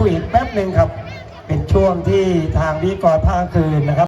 คุยอีกแป๊บหนึ่งครับ เป็นช่วงที่ทางวิกรภาคคืนนะครับ